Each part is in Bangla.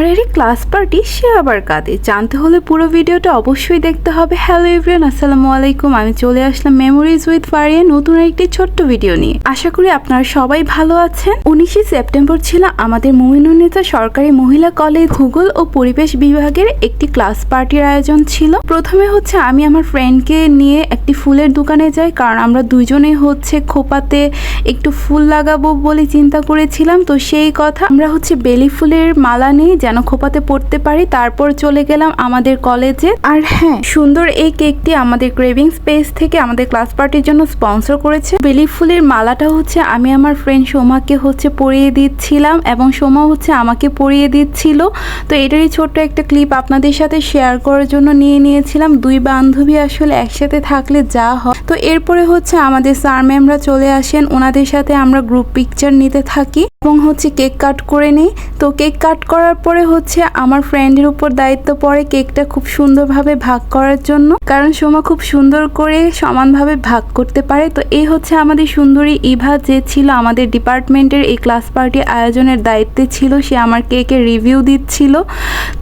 আর এর ক্লাস পার্টি সে আবার কাঁদে জানতে হলে পুরো ভিডিওটা অবশ্যই দেখতে হবে। হ্যালো এভরিয়ান আসসালামু আলাইকুম। আমি চলে আসলাম মেমোরিজ উইথ ফারিয়া নতুন একটি ছোট্ট ভিডিও নিয়ে। আশা করি আপনারা সবাই ভালো আছেন। উনিশে সেপ্টেম্বর ছিল আমাদের মুমিনুন্নেতা সরকারি মহিলা কলেজ ভূগোল ও পরিবেশ বিভাগের একটি ক্লাস পার্টির আয়োজন ছিল। প্রথমে হচ্ছে আমি আমার ফ্রেন্ডকে নিয়ে একটি ফুলের দোকানে যাই, কারণ আমরা দুজনেই হচ্ছে খোপাতে একটু ফুল লাগাবো বলে চিন্তা করেছিলাম। তো সেই কথা আমরা হচ্ছে বেলি ফুলের মালা নিয়ে যেন খোপাতে পড়তে পারি, তারপর চলে গেলাম আমাদের কলেজে আর হ্যাঁ সুন্দর এই কেকটি আমাদের ক্রেভিং স্পেস থেকে আমাদের ক্লাস পার্টির জন্য স্পন্সর করেছে। বেলি ফুলের মালাটা হচ্ছে আমি আমার ফ্রেন্ড সোমাকে হচ্ছে পরিয়ে দিচ্ছিলাম এবং সোমা হচ্ছে আমাকে পরিয়ে দিচ্ছিল। তো এটারই ছোট্ট একটা ক্লিপ আপনাদের সাথে শেয়ার করার জন্য নিয়ে নিয়েছিলাম। দুই বান্ধবী আসলে একসাথে থাকলে যা হয়। তো এরপরে হচ্ছে আমাদের স্যার ম্যামরা চলে আসেন। ওনাদের সাথে আমরা গ্রুপ পিকচার নিতে থাকি। এবং হচ্ছে কেক কাট করে নিই। তো কেক কাট করার পরে হচ্ছে আমার ফ্রেন্ডের উপর দায়িত্ব পড়ে কেকটা খুব সুন্দরভাবে ভাগ করার জন্য। কারণ সোমা খুব সুন্দর করে সমানভাবে ভাগ করতে পারে। তো এই হচ্ছে আমাদের সুন্দরী ইভা, যে ছিল আমাদের ডিপার্টমেন্টের এই ক্লাস পার্টি আয়োজনের দায়িত্বে ছিল। সে আমার কেকের রিভিউ দিচ্ছিল।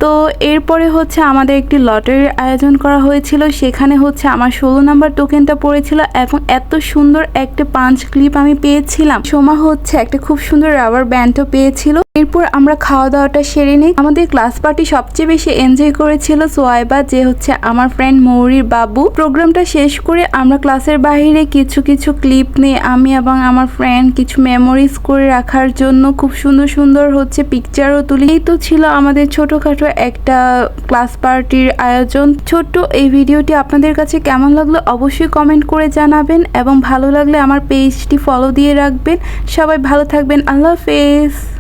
তো এরপরে হচ্ছে আমাদের একটি লটারির আয়োজন করা হয়েছিল। সেখানে হচ্ছে আমার ষোলো নাম্বার টোকেনটা পড়েছিল এবং এত সুন্দর একটা পাঁচ ক্লিপ আমি পেয়েছিলাম। সোমা হচ্ছে একটা খুব সুন্দর রাবার ব্যান্ডও পেয়েছিল। এরপর আমরা খাওয়া দাওয়াটা সেরে নিই। আমাদের ক্লাস পার্টি সবচেয়ে বেশি এনজয় করেছিল সোয়াইবা, যে হচ্ছে আমার ফ্রেন্ড মৌরির বাবু। প্রোগ্রামটা শেষ করে আমরা ক্লাসের বাইরে কিছু কিছু ক্লিপ নিয়ে আমি এবং আমার ফ্রেন্ড কিছু মেমোরিজ করে রাখার জন্য খুব সুন্দর সুন্দর হচ্ছে পিকচারও তুলি। এই তো ছিল আমাদের ছোটখাটো একটা ক্লাস পার্টির আয়োজন। ছোট্ট এই ভিডিওটি আপনাদের কাছে কেমন লাগল অবশ্যই কমেন্ট করে জানাবেন এবং ভালো লাগলে আমার পেজটি ফলো দিয়ে রাখবেন। সবাই ভালো থাকবেন। আল্লাহ হাফেজ।